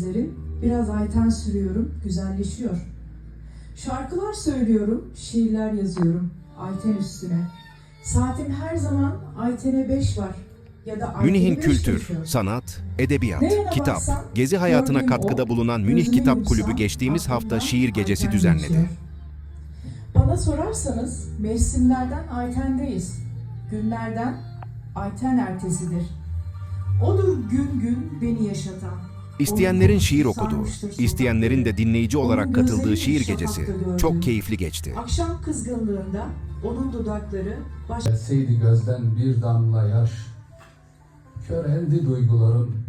Gözlerim, Biraz ayten sürüyorum, güzelleşiyor. Şarkılar söylüyorum, şiirler yazıyorum ayten üstüne. Saatim her zaman aytene beş var. Ya da aytene Münih'in beş kültür, geçiyor. sanat, edebiyat, Nereye kitap, baksam gezi hayatına gördüğüm katkıda o, bulunan Münih gözüme Kitap Kulübü geçtiğimiz hafta aklımdan şiir gecesi ayten düzenledi. geçiyor. Bana sorarsanız mevsimlerden aytendeyiz. Günlerden ayten ertesidir. Odur gün gün beni yaşatan. İsteyenlerin şiir okuduğu, isteyenlerin de dinleyici olarak katıldığı şiir gecesi çok keyifli geçti. Akşam kızgınlığında onun dudakları baş Gelseydi gözden bir damla yaş Köreldi duygularım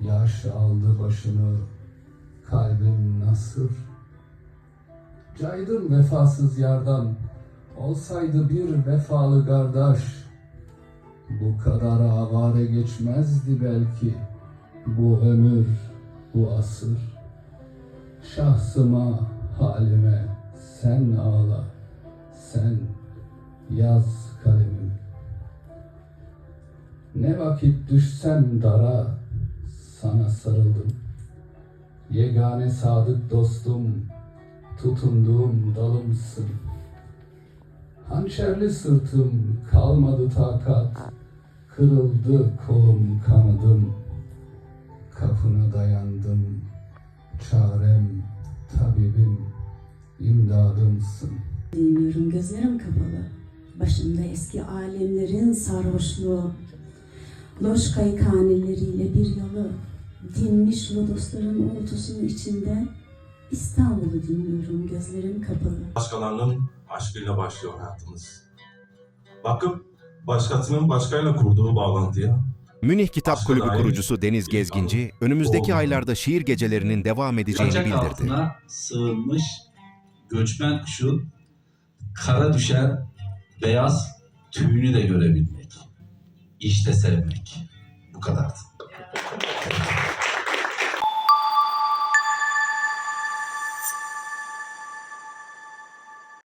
Yaş aldı başını. Kalbim nasır? Caydım vefasız yardan Olsaydı bir vefalı kardeş. Bu kadar avare geçmezdi belki Bu ömür, bu asır Şahsıma, halime sen ağla Sen yaz kalemim. Ne vakit düşsem dara sana sarıldım. Yegane sadık dostum, tutunduğum dalımsın. Hançerli sırtım kalmadı takat, kırıldı kolum kanadım. İmdadımsın. Dinliyorum gözlerim kapalı. Başımda eski alemlerin sarhoşluğu. Loş kayıkhaneleriyle bir yalı. Dinmiş lodosların uğultusunun içinde İstanbul'u dinliyorum gözlerim kapalı. başkalarının aşkıyla başlıyor hayatımız. Bakıp başkasının başkayla kurduğu bağlantıya Münih Kitap Başka Kulübü kurucusu Deniz Gezginci, önümüzdeki olmadı. aylarda şiir gecelerinin devam edeceğini Bacak bildirdi. altına sığınmış göçmen kuşun kara düşen beyaz tüyünü de görebilmek. İşte sevmek.